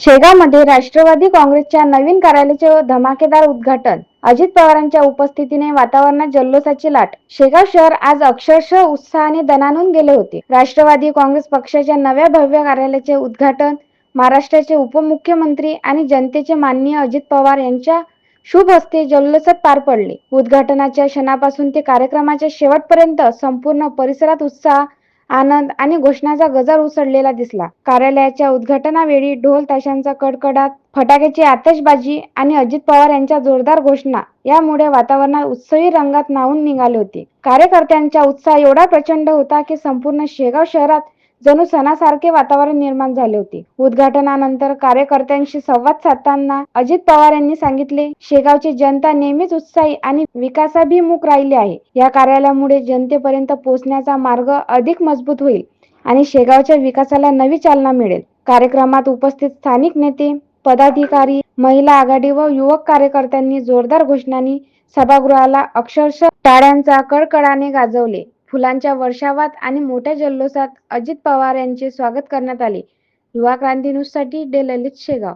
शेगावमध्ये राष्ट्रवादी काँग्रेसच्या नवीन कार्यालयाचे धमाकेदार उद्घाटन. अजित पवारांच्या उपस्थितीने वातावरणात जल्लोषाची लाट. शेगाव शहर आज अक्षरशः उत्साहाने दणानून गेले होते. राष्ट्रवादी काँग्रेस पक्षाच्या नव्या भव्य कार्यालयाचे उद्घाटन महाराष्ट्राचे उपमुख्यमंत्री आणि जनतेचे माननीय अजित पवार यांच्या शुभ हस्ते जल्लोषात पार पडले. उद्घाटनाच्या क्षणापासून ते कार्यक्रमाच्या शेवटपर्यंत संपूर्ण परिसरात उत्साह आनंद आणि घोषणाचा गजर उसळलेला दिसला. कार्यालयाच्या उद्घाटनावेळी ढोल ताशांचा कडकडाट फटाक्याची आतषबाजी आणि अजित पवार यांच्या जोरदार घोषणा यामुळे वातावरणात उत्सवी रंगात न्हावून निघाले होते. कार्यकर्त्यांचा उत्साह एवढा प्रचंड होता की संपूर्ण शेगाव शहरात जणू सणासारखे वातावरण निर्माण झाले होते. उद्घाटनानंतर कार्यकर्त्यांशी संवाद साधताना अजित पवार यांनी सांगितले शेगावची जनता नेहमीच उत्साही आणि विकासाभिमुख राहिली आहे. या कार्यालयामुळे जनतेपर्यंत पोहोचण्याचा मार्ग अधिक मजबूत होईल आणि शेगावच्या विकासाला नवी चालना मिळेल. कार्यक्रमात उपस्थित स्थानिक नेते पदाधिकारी महिला आघाडी व युवक कार्यकर्त्यांनी जोरदार घोषणांनी सभागृहाला अक्षरशः टाळ्यांचा कडकडाने गाजवले. फुलांच्या वर्षावात आणि मोठ्या जल्लोषात अजित पवार यांचे स्वागत करण्यात आले. युवा क्रांती न्यूजसाठी डे ललित शेगाव.